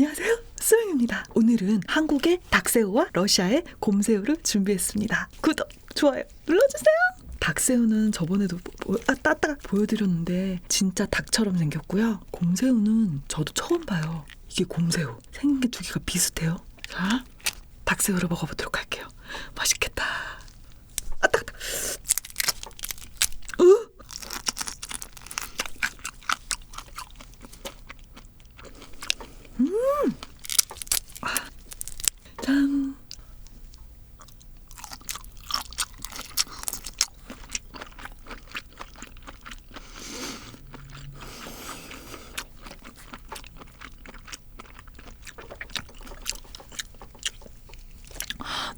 안녕하세요. 수영입니다. 오늘은 한국의 닭새우와 러시아의 곰새우를 준비했습니다. 구독, 좋아요 눌러주세요. 닭새우는 저번에도 보, 아, 따따 보여드렸는데 진짜 닭처럼 생겼고요. 곰새우는 저도 처음 봐요. 이게 곰새우. 생긴 게 두 개가 비슷해요. 자, 닭새우를 먹어보도록 할게요. 맛있겠다. 아, 따, 따. 으! 짠.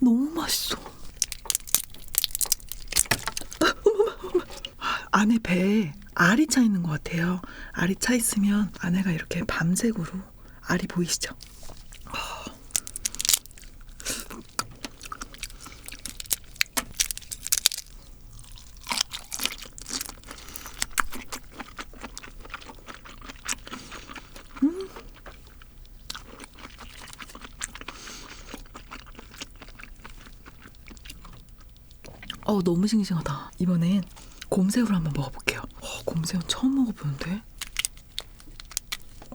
너무 맛있어. 안에 배에 알이 차 있는 것 같아요. 알이 차 있으면 안에가 이렇게 밤색으로 알이 보이시죠? 어 너무 싱싱하다. 이번엔 곰새우를 한번 먹어볼게요. 어, 곰새우 처음 먹어보는데.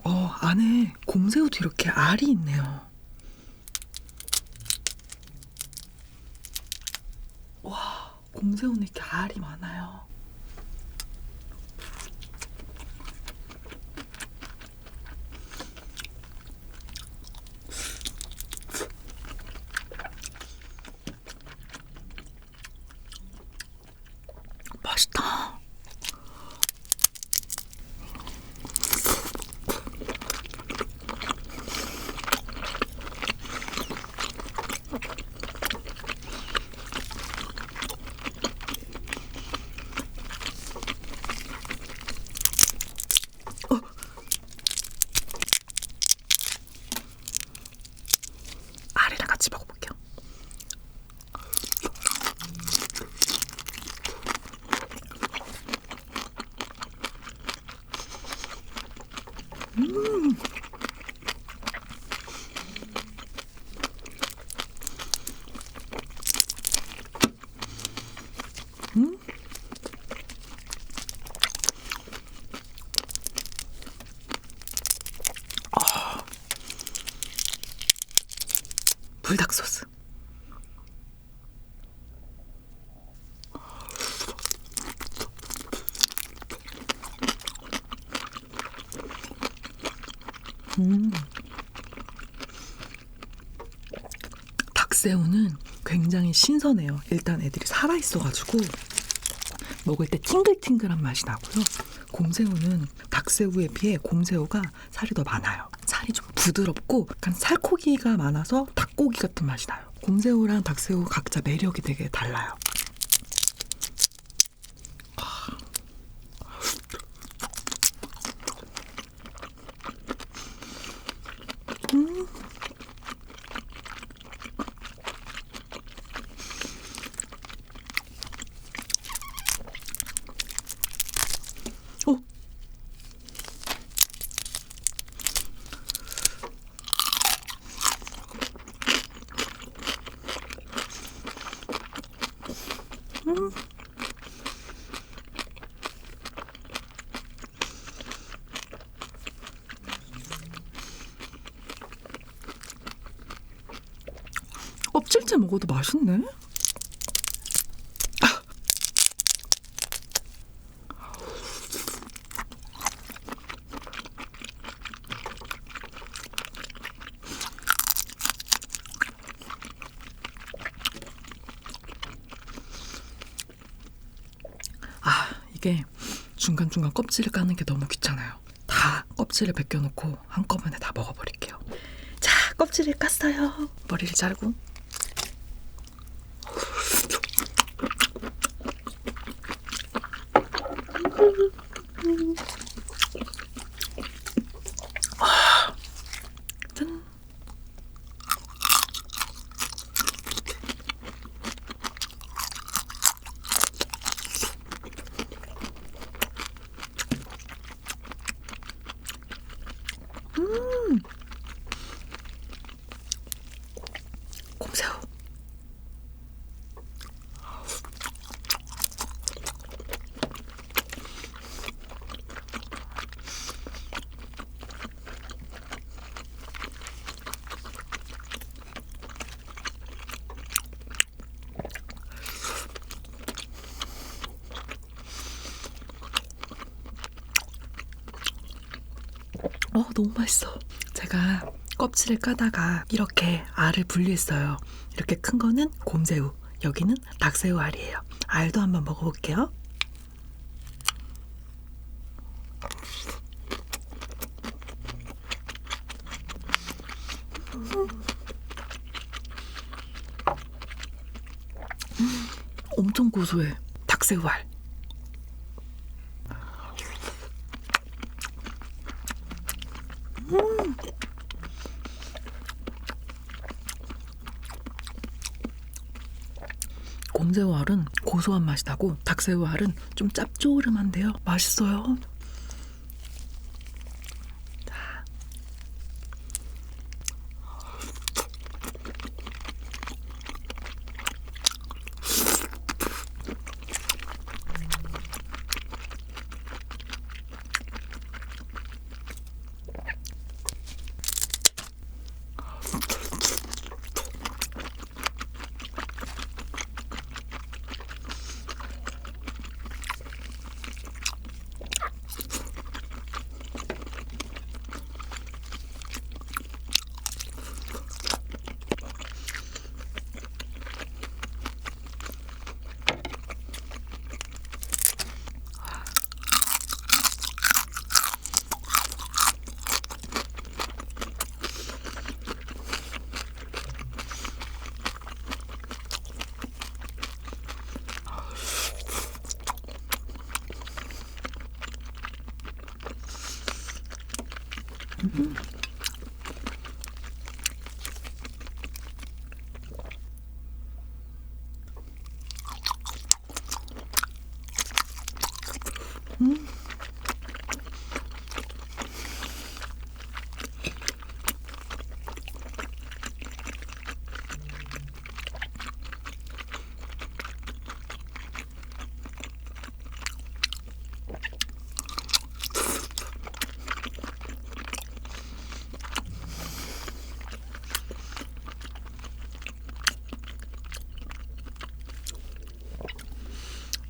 어 안에 곰새우도 이렇게 알이 있네요. 와 곰새우는 이렇게 알이 많아요. 맛있다. 어. 알이랑 같이 먹어볼게요. 불닭 소스. 음. 닭새우는 굉장히 신선해요. 일단 애들이 살아있어가지고 먹을 때 팅글팅글한 맛이 나고요. 곰새우는 닭새우에 비해 곰새우가 살이 더 많아요. 살이 좀 부드럽고 약간 살코기가 많아서 닭고기 같은 맛이 나요. 곰새우랑 닭새우 각자 매력이 되게 달라요. 어? 껍질째 먹어도 맛있네. 아, 이 게 중간중간 껍질을 까는 게 너무 귀찮아요. 다 껍질을 벗겨놓고 한꺼번에 다 먹어버릴게요. 자, 껍질을 깠어요. 머리를 자르고. 짠. 어, 너무 맛있어. 제가 껍질을 까다가 이렇게 알을 분리했어요. 이렇게 큰 거는 곰새우, 여기는 닭새우 알이에요. 알도 한번 먹어볼게요. 음, 엄청 고소해. 닭새우 알. 곰새우 알은 고소한 맛이 나고 닭새우 알은 좀 짭조름한데요. 맛있어요. 음.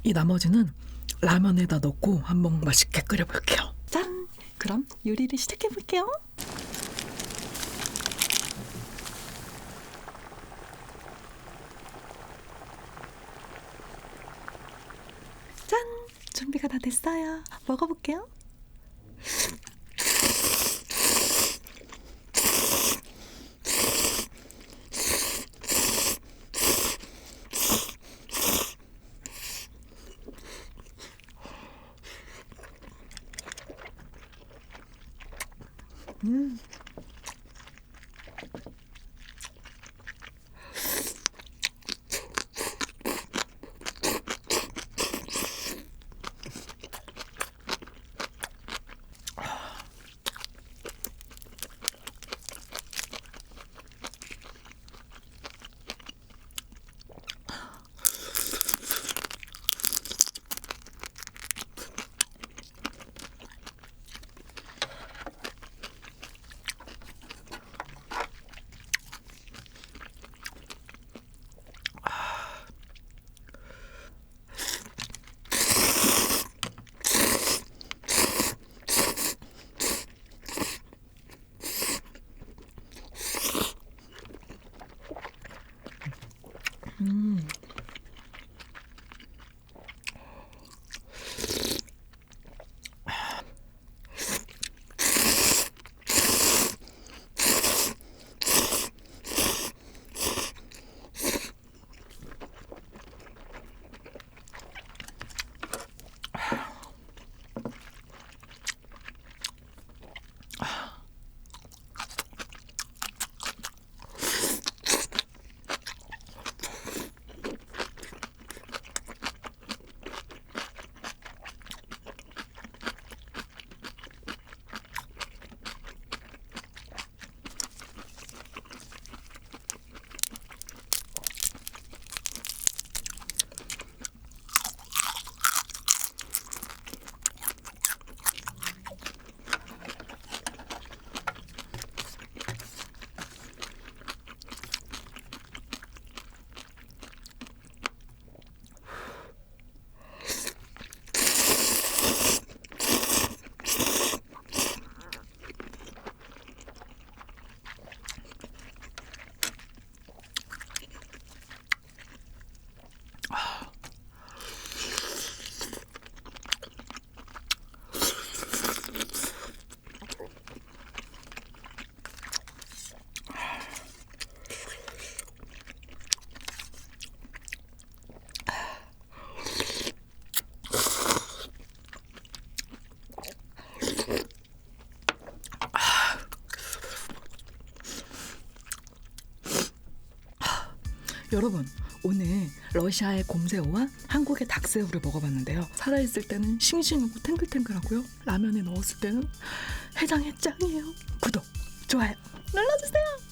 이 나머지는 라면에다 넣고 한번 맛있게 끓여볼게요. 짠! 그럼 요리를 시작해볼게요. 짠! 준비가 다 됐어요. 먹어볼게요. 여러분 오늘 러시아의 곰새우와 한국의 닭새우를 먹어봤는데요. 살아있을 때는 싱싱하고 탱글탱글하고요. 라면에 넣었을 때는 해장의 짱이에요. 구독, 좋아요 눌러주세요.